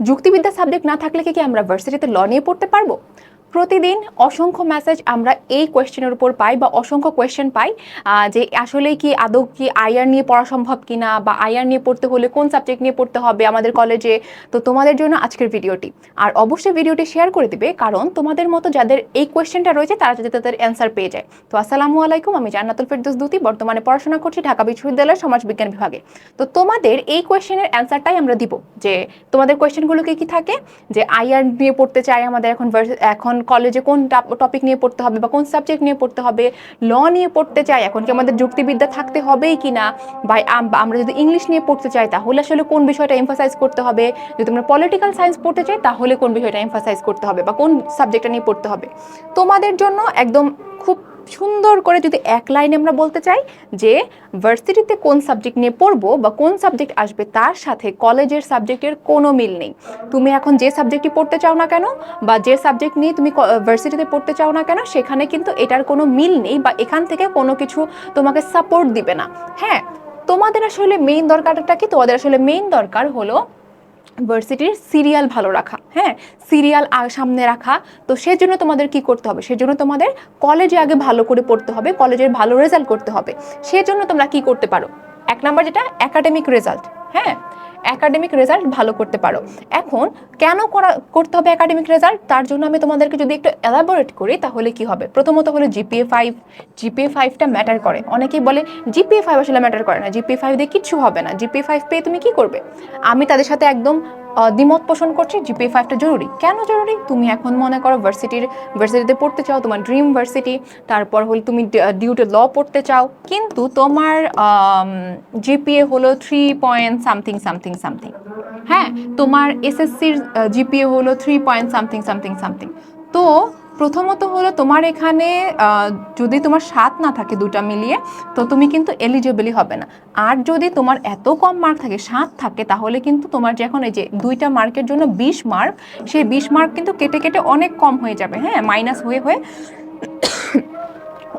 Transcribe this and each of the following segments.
যুক্তিবিদ্যা subject না থাকলে কি আমরা ভার্সিটিতে ল নিয়ে পড়তে পারব? প্রতিদিন অসংখ্য মেসেজ আমরা এই কোয়েশ্চেনের উপর পাই বা অসংখ্য কোয়েশ্চেন পাই যে আসলে কি আদৌ কি আইআর নিয়ে পড়া সম্ভব কিনা বা আইআর নিয়ে পড়তে হলে কোন সাবজেক্ট নিয়ে পড়তে হবে আমাদের কলেজে তো তোমাদের জন্য আজকের ভিডিওটি আর অবশ্যই ভিডিওটি শেয়ার করে দিবে কারণ তোমাদের মতো যাদের এই কোয়েশ্চেনটা রয়েছে তারা যাতে তাদের অ্যান্সার পেয়ে যায়। তো আসসালামু আলাইকুম, আমি জান্নাতুল ফেরদৌস দুতি, বর্তমানে পড়াশোনা করছি ঢাকা বিশ্ববিদ্যালয়ের সমাজবিজ্ঞান বিভাগে। তো তোমাদের এই কোয়েশ্চেনের অ্যান্সারটাই আমরা দিব, যে তোমাদের কোয়েশ্চেনগুলোকে কি থাকে? যে আইআর নিয়ে পড়তে চাই আমাদের এখন vers- এখন কলেজে কোন টপিক নিয়ে পড়তে হবে বা কোন সাবজেক্ট নিয়ে পড়তে হবে ল নিয়ে পড়তে চাই, এখন কি আমাদের যুক্তিবিদ্যা থাকতে হবেই কি না বা আমরা যদি ইংলিশ নিয়ে পড়তে চাই, তাহলে আসলে কোন বিষয়টা এমফাসাইজ করতে হবে? যদি আমরা পলিটিক্যাল সায়েন্স পড়তে চাই, তাহলে কোন বিষয়টা এমফাসাইজ করতে হবে? বা কোন সাবজেক্টটা নিয়ে পড়তে হবে? তোমাদের জন্য একদম খুব সুন্দর করে যদি এক লাইনে আমরা বলতে চাই যে ভার্সিটিতে কোন সাবজেক্ট নিয়ে পড়ব বা কোন সাবজেক্ট আসবে তার সাথে কলেজের সাবজেক্টের কোনো মিল নেই। তুমি এখন যে সাবজেক্টটি পড়তে চাও না কেন বা যে সাবজেক্ট নিয়ে তুমি ভার্সিটিতে পড়তে চাও না কেন, সেখানে কিন্তু এটার কোনো মিল নেই বা এখান থেকে কোনো কিছু তোমাকে সাপোর্ট দিবে না। হ্যাঁ তোমাদের আসলে মেইন দরকারটা কি? তোমাদের আসলে মেইন দরকার হলো ভার্সিটির সিরিয়াল ভালো রাখা হ্যাঁ? সিরিয়াল সামনে রাখা। তো সেজন্য তোমাদের কি করতে হবে? সেজন্য তোমাদের কলেজে আগে ভালো করে পড়তে হবে, কলেজের ভালো রেজাল্ট করতে হবে। সেজন্য তোমরা কি করতে পারো? এক নাম্বার যেটা একাডেমিক রেজাল্ট হ্যাঁ? একাডেমিক রেজাল্ট ভালো করতে পারো। এখন কেন করা, করতে হবে অ্যাকাডেমিক রেজাল্ট তার জন্য আমি তোমাদেরকে যদি একটু অ্যালাবোরেট করি, তাহলে কি হবে? প্রথমত হলো জিপিএ ফাইভ জিপিএ ফাইভটা ম্যাটার করে। অনেকেই বলে জিপিএ ফাইভ আসলে ম্যাটার করে না। জিপিএ ফাইভ দিয়ে কিচ্ছু হবে না। জিপিএ ফাইভ পেয়ে তুমি কি করবে? আমি তাদের সাথে একদম দ্বিমত পোষণ করছি জিপিএ ফাইভটা জরুরি। কেন জরুরি? তুমি এখন মনে করো ভার্সিটির ভার্সিটিতে পড়তে চাও, তোমার ড্রিম ভার্সিটি তারপর হল তুমি ডিউটে ল পড়তে চাও, কিন্তু তোমার জিপিএ হলো three point something something something হ্যাঁ তোমার এসএসসির জিপিএ হলো three point something something something তো প্রথমত হলো তোমার এখানে যদি তোমার সাত না থাকে দুটা মিলিয়ে, তো তুমি কিন্তু এলিজিবলই হবে না। আর যদি তোমার এত কম মার্ক থাকে, সাত থাকে, তাহলে কিন্তু তোমার যে এখন এই যে দুইটা মার্কের জন্য বিশ মার্ক সেই বিশ মার্ক কিন্তু কেটে কেটে অনেক কম হয়ে যাবে হ্যাঁ? মাইনাস হয়ে হয়ে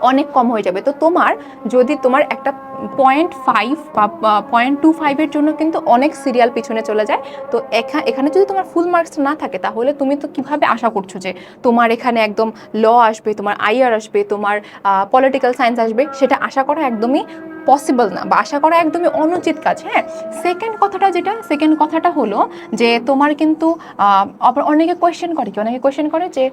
অনেক কম হয়ে যাবে। তো তোমার, যদি তোমার একটা পয়েন্ট ফাইভ বা পয়েন্ট টু ফাইভের জন্য কিন্তু অনেক সিরিয়াল পিছনে চলে যায়। তো এখা- এখানে যদি তোমার ফুল মার্কস না থাকে, তাহলে তুমি তো কীভাবে আশা করছ যে তোমার এখানে একদম ল আসবে, তোমার আইআর আসবে, তোমার পলিটিক্যাল সায়েন্স আসবে, সেটা আশা করা একদমই পসিবল না বা আশা করা একদমই অনুচিত কাজ হ্যাঁ? সেকেন্ড কথাটা যেটা সেকেন্ড কথাটা হলো যে তোমার কিন্তু অনেকে কোয়েশ্চেন করে কি? অনেকে কোয়েশ্চেন করে যে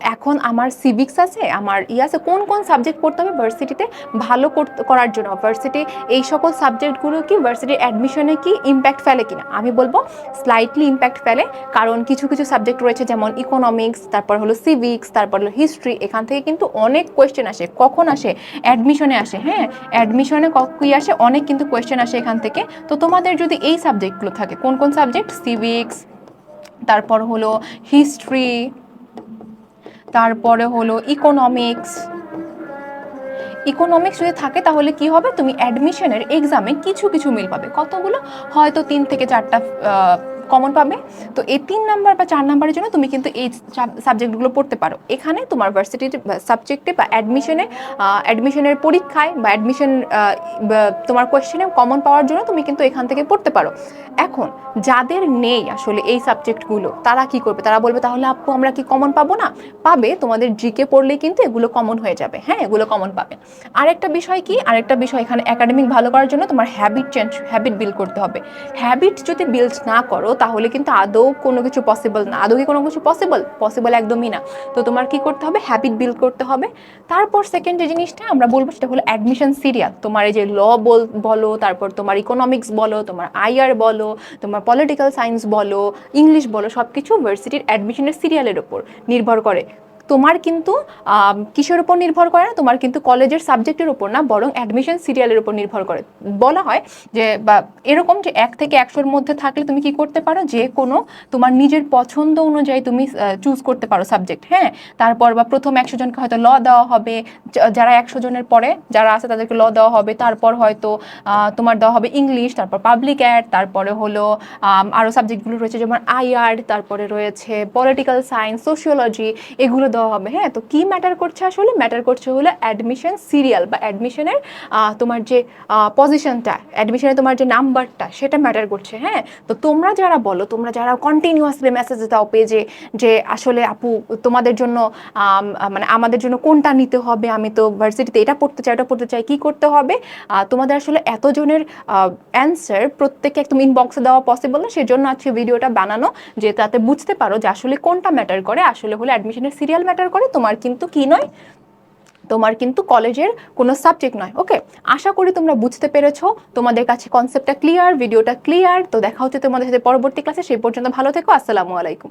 এখন আমার সিভিক্স আছে, আমার ই আছে, কোন কোন সাবজেক্ট পড়তে হবে ভার্সিটিতে ভালো করার জন্য ভার্সিটি এই সকল সাবজেক্টগুলো কি ভার্সিটির অ্যাডমিশনে কি ইম্প্যাক্ট ফেলে কিনা? আমি বলব স্লাইটলি ইম্প্যাক্ট ফেলে, কারণ কিছু কিছু সাবজেক্ট রয়েছে যেমন ইকোনমিক্স তারপর হলো সিভিক্স তারপর হলো হিস্ট্রি এখান থেকে কিন্তু অনেক কোয়েশ্চেন আসে। কখন আসে? অ্যাডমিশনে আসে হ্যাঁ? অ্যাডমিশনে কি আসে? অনেক কিন্তু কোয়েশ্চেন আসে এখান থেকে। তো তোমাদের যদি এই সাবজেক্টগুলো থাকে, কোন কোন সাবজেক্ট সিভিক্স তারপর হলো হিস্ট্রি তারপরে হলো ইকোনমিক্স ইকোনমিক্স যদি থাকে, তাহলে কি হবে? তুমি অ্যাডমিশনের এক্সামে কিছু কিছু মিল পাবে। কতগুলো? হয়তো তিন থেকে চারটা কমন পাবে। তো এই তিন নাম্বার বা চার নাম্বারের জন্য তুমি কিন্তু এই সাবজেক্টগুলো পড়তে পারো। এখানে তোমার ভার্সিটির সাবজেক্টে বা অ্যাডমিশনে অ্যাডমিশনের পরীক্ষায় বা অ্যাডমিশন তোমার কোয়েশ্চেনে কমন পাওয়ার জন্য তুমি কিন্তু এখান থেকে পড়তে পারো। এখন, যাদের নেই আসলে এই সাবজেক্টগুলো তারা কি করবে? তারা বলবে, তাহলে আপু, আমরা কি কমন পাবো না? পাবে, তোমাদের জিকে পড়লে কিন্তু এগুলো কমন হয়ে যাবে। হ্যাঁ এগুলো কমন পাবে। আরেকটা বিষয় কি? আরেকটা বিষয় এখানে একাডেমিক ভালো করার জন্য তোমার হ্যাবিট চেঞ্জ হ্যাবিট বিল্ড করতে হবে। হ্যাবিট যদি বিল্ড না করো তাহলে কিন্তু আদৌ কোনো কিছু পসিবল না। আদৌ কি কোনো কিছু পসিবল পসিবল একদমই না। তো তোমার কি করতে হবে? হ্যাবিট বিল্ড করতে হবে। তারপর সেকেন্ড যে জিনিসটা আমরা বলব সেটা হলো অ্যাডমিশন সিরিয়াল তোমার এই যে ল বলো তারপর তোমার ইকোনমিক্স বলো, তোমার আইআর বলো, তোমার পলিটিক্যাল সায়েন্স বলো ইংলিশ বলো সব কিছু ভার্সিটির অ্যাডমিশনের সিরিয়ালের ওপর নির্ভর করে। তোমার কিন্তু কিসের উপর নির্ভর করে? না তোমার কিন্তু কলেজের সাবজেক্টের উপর না, বরং অ্যাডমিশন সিরিয়ালের উপর নির্ভর করে। বলা হয় যে, বা এরকম যে এক থেকে একশোর মধ্যে থাকলে তুমি কি করতে পারো? যে কোনো তোমার নিজের পছন্দ অনুযায়ী তুমি চুজ করতে পারো সাবজেক্ট হ্যাঁ? তারপর বা প্রথম একশো জনকে হয়তো ল দেওয়া হবে যারা একশো জনের পরে যারা আছে তাদেরকে ল দেওয়া হবে, তারপর হয়তো তোমার দেওয়া হবে ইংলিশ তারপর পাবলিক অ্যাড তারপরে হলো আরও সাবজেক্টগুলো রয়েছে যেমন আইআর তারপরে রয়েছে পলিটিক্যাল সায়েন্স সোশিওলজি এগুলো দেওয়া হবে। হ্যাঁ তো কি ম্যাটার করছে আসলে? ম্যাটার করছে হলো অ্যাডমিশন সিরিয়াল বা অ্যাডমিশনের তোমার যে পজিশনটা অ্যাডমিশনের তোমার যে নাম্বারটা সেটা ম্যাটার করছে। হ্যাঁ তো তোমরা যারা বলো, তোমরা যারা কন্টিনিউয়াসলি মেসেজ দাও পেজে যে আসলে আপু, তোমাদের জন্য মানে আমাদের জন্য কোনটা নিতে হবে? আমি তো ভার্সিটিতে এটা পড়তে চাই, ওটা পড়তে চাই, কি করতে হবে? তোমাদের আসলে এতজনের অ্যান্সার প্রত্যেকে একদম ইনবক্সে দেওয়া পসিবল না। সেজন্য আজকে ভিডিওটা বানানো, যে তাতে বুঝতে পারো যে আসলে কোনটা ম্যাটার করে। আসলে হলে অ্যাডমিশনের সিরিয়াল ম্যাটার করে, তোমার কিন্তু কি নয়? তোমার কিন্তু কলেজের কোনো সাবজেক্ট নয় ওকে আশা করি তোমরা বুঝতে পেরেছ, তোমাদের কাছে কনসেপ্টটা ক্লিয়ার ভিডিওটা ক্লিয়ার তো দেখা হচ্ছে তোমাদের সাথে পরবর্তী ক্লাসে সেই পর্যন্ত ভালো থেকো, আসসালামু আলাইকুম।